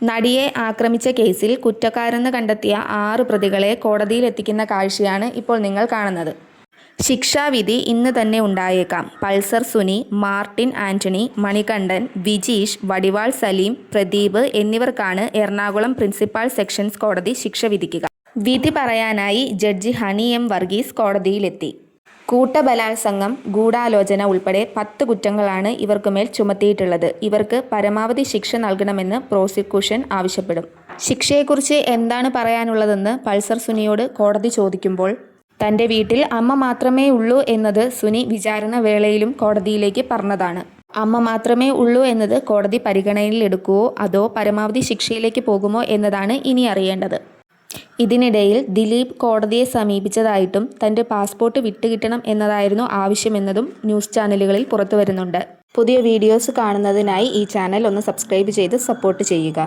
നടിയെ ആക്രമിച്ച കേസിൽ കുറ്റക്കാരെന്ന് കണ്ടെത്തിയ ആറ് പ്രതികളെ കോടതിയിലെത്തിക്കുന്ന കാഴ്ചയാണ് ഇപ്പോൾ നിങ്ങൾ കാണുന്നത്. ശിക്ഷാവിധി ഇന്ന് തന്നെ ഉണ്ടായേക്കാം. പൾസർ സുനി മാർട്ടിൻ ആന്റണി മണികണ്ഠൻ വിജീഷ് വടിവാൾ സലീം പ്രദീപ് എന്നിവർക്കാണ് എറണാകുളം പ്രിൻസിപ്പാൾ സെക്ഷൻസ് കോടതി ശിക്ഷ വിധിക്കുക. വിധി പറയാനായി ജഡ്ജി ഹണി എം വർഗീസ് കോടതിയിലെത്തി. കൂട്ടബലാത്സംഗം ഗൂഢാലോചന ഉൾപ്പെടെ പത്ത് കുറ്റങ്ങളാണ് ഇവർക്കുമേൽ ചുമത്തിയിട്ടുള്ളത്. ഇവർക്ക് പരമാവധി ശിക്ഷ നൽകണമെന്ന് പ്രോസിക്യൂഷൻ ആവശ്യപ്പെടും. ശിക്ഷയെക്കുറിച്ച് എന്താണ് പറയാനുള്ളതെന്ന് പൾസർ സുനിയോട് കോടതി ചോദിക്കുമ്പോൾ തന്റെ വീട്ടിൽ അമ്മ മാത്രമേ ഉള്ളൂ എന്നത് സുനി വിചാരണ വേളയിലും കോടതിയിലേക്ക് പറഞ്ഞതാണ്. അമ്മ മാത്രമേ ഉള്ളൂ എന്നത് കോടതി പരിഗണനയിൽ എടുക്കുവോ അതോ പരമാവധി ശിക്ഷയിലേക്ക് പോകുമോ എന്നതാണ് ഇനി അറിയേണ്ടത്. ഇതിനിടയിൽ ദിലീപ് കോടതിയെ സമീപിച്ചതായിട്ടും തന്റെ പാസ്പോർട്ട് വിട്ടുകിട്ടണം എന്നതായിരുന്നു ആവശ്യമെന്നതും ന്യൂസ് ചാനലുകളിൽ പുറത്തു വരുന്നുണ്ട് പുതിയ വീഡിയോസ് കാണുന്നതിനായി ഈ ചാനൽ ഒന്ന് സബ്സ്ക്രൈബ് ചെയ്ത് സപ്പോർട്ട് ചെയ്യുക.